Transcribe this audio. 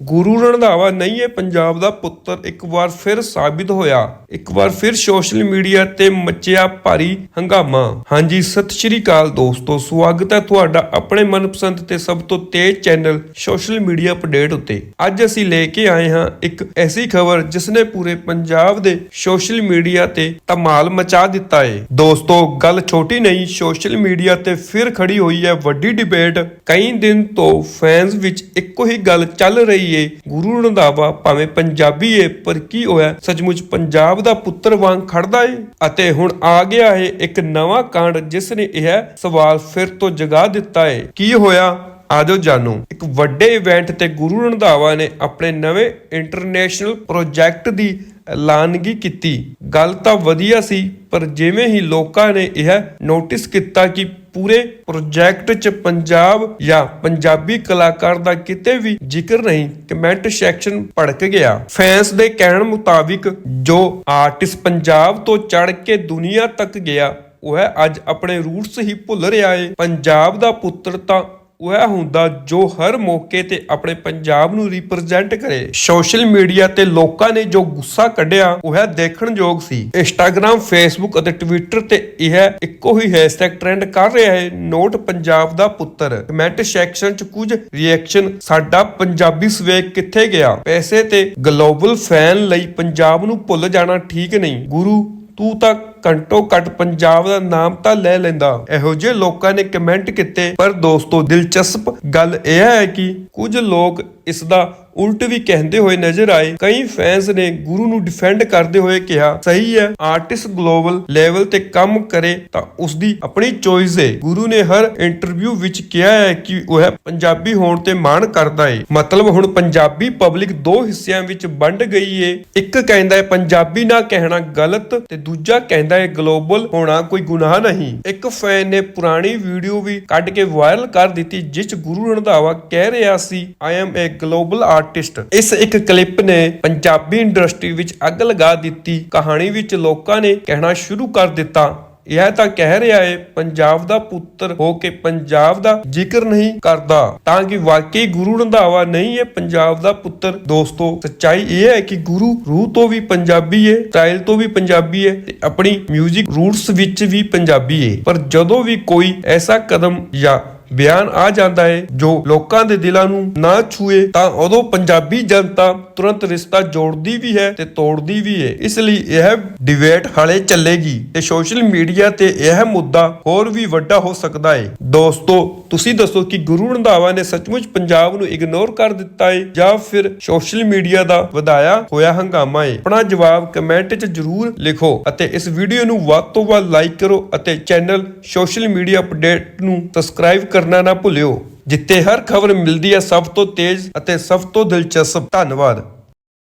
ਗੁਰੂ ਰੰਧਾਵਾ ਨਹੀਂ ਹੈ, ਪੰਜਾਬ ਦਾ ਪੁੱਤਰ ਇੱਕ ਵਾਰ ਫਿਰ ਸਾਬਿਤ ਹੋਇਆ। ਇੱਕ ਵਾਰ ਫਿਰ ਸੋਸ਼ਲ ਮੀਡੀਆ ਤੇ ਮਚਿਆ ਭਾਰੀ ਹੰਗਾਮਾ। ਹਾਂਜੀ, ਸਤਿ ਸ਼੍ਰੀ ਅਕਾਲ ਦੋਸਤੋ, ਸਵਾਗਤ ਹੈ ਤੁਹਾਡਾ ਆਪਣੇ ਮਨਪਸੰਦ ਤੇ ਸਭ ਤੋਂ ਤੇਜ਼ ਚੈਨਲ ਸੋਸ਼ਲ ਮੀਡੀਆ ਅਪਡੇਟ ਉੱਤੇ। ਅੱਜ ਅਸੀਂ ਲੈ ਕੇ ਆਏ ਹਾਂ ਇੱਕ ਐਸੀ ਖਬਰ ਜਿਸ ਨੇ ਪੂਰੇ ਪੰਜਾਬ ਦੇ ਸੋਸ਼ਲ ਮੀਡੀਆ ਤੇ ਧਮਾਲ ਮਚਾ ਦਿੱਤਾ ਹੈ ਦੋਸਤੋ, ਗੱਲ ਛੋਟੀ ਨਹੀਂ, ਸੋਸ਼ਲ ਮੀਡੀਆ ਤੇ ਫਿਰ ਖੜੀ ਹੋਈ ਹੈ ਵੱਡੀ ਡਿਬੇਟ। ਕਈ ਦਿਨ ਤੋਂ ਫੈਨਸ ਵਿੱਚ ਇੱਕੋ ਹੀ ਗੱਲ ਚੱਲ ਰਹੀ ਏ ਗੁਰੂ ਰੰਧਾਵਾ ਭਾਵੇਂ ਪੰਜਾਬੀ ਏ, ਪਰ ਕੀ ਹੋਇਆ? ਸੱਚਮੁੱਚ ਪੰਜਾਬ ਦਾ ਪੁੱਤਰ ਵਾਂਗ ਖੜਦਾ ਏ। ਅਤੇ ਹੁਣ ਆ ਗਿਆ ਏ ਇੱਕ ਨਵਾਂ ਕਾਂਡ, ਜਿਸ ਨੇ ਇਹ ਸਵਾਲ ਫਿਰ ਤੋਂ ਜਗਾ ਦਿੱਤਾ ਏ। ਕੀ ਹੋਇਆ? ਆਜੋ ਜਾਣੋ। ਇੱਕ ਵੱਡੇ ਇਵੈਂਟ ਤੇ ਗੁਰੂ ਰੰਧਾਵਾ ਨੇ ਆਪਣੇ ਨਵੇਂ ਇੰਟਰਨੈਸ਼ਨਲ ਪ੍ਰੋਜੈਕਟ ਦੀ ਐਲਾਨਗੀ ਕੀਤੀ। ਗੱਲ ਤਾਂ ਵਧੀਆ ਸੀ, ਪਰ ਜਿਵੇਂ ਹੀ ਲੋਕਾਂ ਨੇ ਇਹ ਨੋਟਿਸ ਕੀਤਾ ਕਿ ਪੂਰੇ ਪ੍ਰੋਜੈਕਟ 'ਚ ਪੰਜਾਬ ਜਾਂ ਪੰਜਾਬੀ ਕਲਾਕਾਰ ਦਾ ਕਿਤੇ ਵੀ ਜ਼ਿਕਰ ਨਹੀਂ, ਕਮੈਂਟ ਸੈਕਸ਼ਨ ਭੜਕ ਗਿਆ। ਫੈਨਸ ਦੇ ਕਹਿਣ ਮੁਤਾਬਿਕ ਜੋ ਆਰਟਿਸਟ ਪੰਜਾਬ ਤੋਂ ਚੜ ਕੇ ਦੁਨੀਆ ਤੱਕ ਗਿਆ, ਉਹ ਅੱਜ ਆਪਣੇ ਰੂਟਸ ਹੀ ਭੁੱਲ ਰਿਹਾ ਏ। ਪੰਜਾਬ ਦਾ ਪੁੱਤਰ ਤਾਂ ਉਹ ਹੁੰਦਾ ਜੋ ਹਰ ਮੌਕੇ ਤੇ ਆਪਣੇ ਪੰਜਾਬ ਨੂੰ ਰਿਪਰੈਜ਼ੈਂਟ ਕਰੇ। ਸੋਸ਼ਲ ਮੀਡੀਆ ਤੇ ਲੋਕਾਂ ਨੇ ਜੋ ਗੁੱਸਾ ਕੱਢਿਆ, ਉਹ ਦੇਖਣਯੋਗ ਸੀ। ਇੰਸਟਾਗ੍ਰam ਫੇਸਬੁੱਕ ਅਤੇ ਟਵਿੱਟਰ ਤੇ ਇਹ ਇੱਕੋ ਹੀ ਹੈਸ਼ਟੈਗ ਟ੍ਰੈਂਡ ਕਰ ਰਿਹਾ ਹੈ ਨੋਟ ਪੰਜਾਬ ਦਾ ਪੁੱਤਰ। ਕਮੈਂਟ ਸੈਕਸ਼ਨ ਚ ਕੁਝ ਰਿਐਕਸ਼ਨ ਸਾਡਾ ਪੰਜਾਬੀ ਸਵੇਕ ਕਿੱਥੇ ਗਿਆ? ਪੈਸੇ ਤੇ ਗਲੋਬਲ ਫੈਨ ਲਈ ਪੰਜਾਬ ਨੂੰ ਭੁੱਲ ਜਾਣਾ ਠੀਕ ਨਹੀਂ। ਗੁਰੂ, ਤੂੰ ਤਾਂ ਘੰਟੋ ਘੱਟ ਪੰਜਾਬ ਦਾ ਨਾਮ ਤਾਂ ਲੈ ਲੈਂਦਾ। ਇਹੋ ਜਿਹੇ ਲੋਕਾਂ ਨੇ ਕਮੈਂਟ ਕੀਤੇ, ਪਰ ਦੋਸਤੋ, ਦਿਲਚਸਪ ਗੱਲ ਇਹ ਹੈ ਕਿ ਕੁਝ ਲੋਕ ਇਸ ਦਾ ਉਲਟ ਵੀ ਕਹਿੰਦੇ ਹੋਏ ਨਜ਼ਰ ਆਏ। ਕਈ ਫੈਨਸ ਨੇ ਗੁਰੂ ਨੂੰ ਡਿਫੈਂਡ ਕਰਦੇ ਹੋਏ ਕਿਹਾ, ਸਹੀ ਹੈ ਆਰਟਿਸਟ ਗਲੋਬਲ ਲੈਵਲ ਤੇ ਕੰਮ ਕਰੇ ਤਾਂ ਉਸ ਦੀ ਆਪਣੀ ਚੋਇਸ ਹੈ ਗੁਰੂ ਨੇ ਹਰ ਇੰਟਰਵਿਊ ਵਿੱਚ ਕਿਹਾ ਹੈ ਕਿ ਉਹ ਪੰਜਾਬੀ ਹੋਣ ਤੇ ਮਾਣ ਕਰਦਾ ਹੈ ਮਤਲਬ ਹੁਣ ਪੰਜਾਬੀ ਪਬਲਿਕ ਦੋ ਹਿੱਸਿਆਂ ਵਿੱਚ ਵੰਡ ਗਈ ਹੈ ਇੱਕ ਕਹਿੰਦਾ ਹੈ, ਪੰਜਾਬੀ ਨਾ ਕਹਿਣਾ ਗਲਤ, ਤੇ ਦੂਜਾ ਕਹਿੰਦਾ ਹੈ ਗਲੋਬਲ ਹੋਣਾ ਕੋਈ ਗੁਨਾਹ ਨਹੀਂ। ਇੱਕ ਫੈਨ ਨੇ ਪੁਰਾਣੀ ਵੀਡੀਓ ਵੀ ਕੱਢ ਕੇ ਵਾਇਰਲ ਕਰ ਦਿੱਤੀ, ਜਿਸ ਗੁਰੂ ਰੰਧਾਵਾ ਕਹਿ ਰਿਹਾ ਸੀ I am a global artist ਇਸ ਇੱਕ ਕਲਿੱਪ ਨੇ ਪੰਜਾਬੀ ਇੰਡਸਟਰੀ ਵਿੱਚ ਅੱਗ ਲਗਾ ਦਿੱਤੀ। ਕਹਾਣੀ ਵਿੱਚ ਲੋਕਾਂ ਨੇ ਕਹਿਣਾ ਸ਼ੁਰੂ ਕਰ ਦਿੱਤਾ। ਇਹ ਤਾਂ ਕਹਿ ਰਿਹਾ ਹੈ, ਪੰਜਾਬ ਦਾ ਪੁੱਤਰ ਹੋ ਕੇ ਪੰਜਾਬ ਦਾ ਜ਼ਿਕਰ ਨਹੀਂ ਕਰਦਾ। ਤਾਂ ਕਿ ਵਾਕਈ ਗੁਰੂ ਰੰਧਾਵਾ ਨਹੀਂ ਹੈ ਪੰਜਾਬ ਦਾ ਪੁੱਤਰ। ਦੋਸਤੋ, ਸੱਚਾਈ ਇਹ ਹੈ ਕਿ ਗੁਰੂ ਰੂਹ ਤੋਂ ਵੀ ਪੰਜਾਬੀ ਹੈ ਸਟਾਈਲ ਤੋਂ ਵੀ ਪੰਜਾਬੀ ਹੈ ਤੇ ਆਪਣੀ 뮤직 ਰੂਟਸ ਵਿੱਚ ਵੀ ਪੰਜਾਬੀ ਹੈ। ਪਰ ਜਦੋਂ ਵੀ ਕੋਈ ਐਸਾ ਕਦਮ ਜਾਂ ਬਿਆਨ ਆ ਜਾਂਦਾ ਹੈ, ਜੋ ਲੋਕਾਂ ਦੇ ਦਿਲਾਂ ਨੂੰ ਨਾ ਛੂਏ, ਤਾਂ ਉਦੋਂ ਪੰਜਾਬੀ ਜਨਤਾ ਤੁਰੰਤ ਰਿਸ਼ਤਾ ਜੋੜਦੀ ਵੀ ਹੈ ਤੇ ਤੋੜਦੀ ਵੀ ਹੈ। ਇਸ ਲਈ ਇਹ ਡਿਬੇਟ ਹਾਲੇ ਚੱਲੇਗੀ ਤੇ ਸੋਸ਼ਲ ਮੀਡੀਆ ਤੇ ਇਹ ਮੁੱਦਾ ਹੋਰ ਵੀ ਵੱਡਾ ਹੋ ਸਕਦਾ ਹੈ। ਦੋਸਤੋ ਤੁਸੀਂ ਦੱਸੋ ਕਿ ਗੁਰੂ ਰੰਧਾਵਾ ਨੇ ਸੱਚਮੁੱਚ ਪੰਜਾਬ ਨੂੰ ਇਗਨੋਰ ਕਰ ਦਿੱਤਾ ਹੈ ਜਾਂ ਫਿਰ ਸੋਸ਼ਲ ਮੀਡੀਆ ਦਾ ਵਧਾਇਆ ਹੋਇਆ ਹੰਗਾਮਾ ਏ? ਆਪਣਾ ਜਵਾਬ ਕਮੈਂਟ 'ਚ ਜਰੂਰ ਲਿਖੋ ਅਤੇ ਇਸ ਵੀਡੀਓ ਨੂੰ ਵੱਧ ਤੋਂ ਵੱਧ ਲਾਈਕ ਕਰੋ ਅਤੇ ਚੈਨਲ ਸੋਸ਼ਲ ਮੀਡੀਆ ਅਪਡੇਟ ਨੂੰ ਸਬਸਕ੍ਰਾਈਬ ਕਰਨਾ ਨਾ ਭੁੱਲਿਓ। ਜਿੱਥੇ ਹਰ ਖਬਰ ਮਿਲਦੀ ਹੈ ਸਭ ਤੋਂ ਤੇਜ਼ ਅਤੇ ਸਭ ਤੋਂ ਦਿਲਚਸਪ। ਧੰਨਵਾਦ।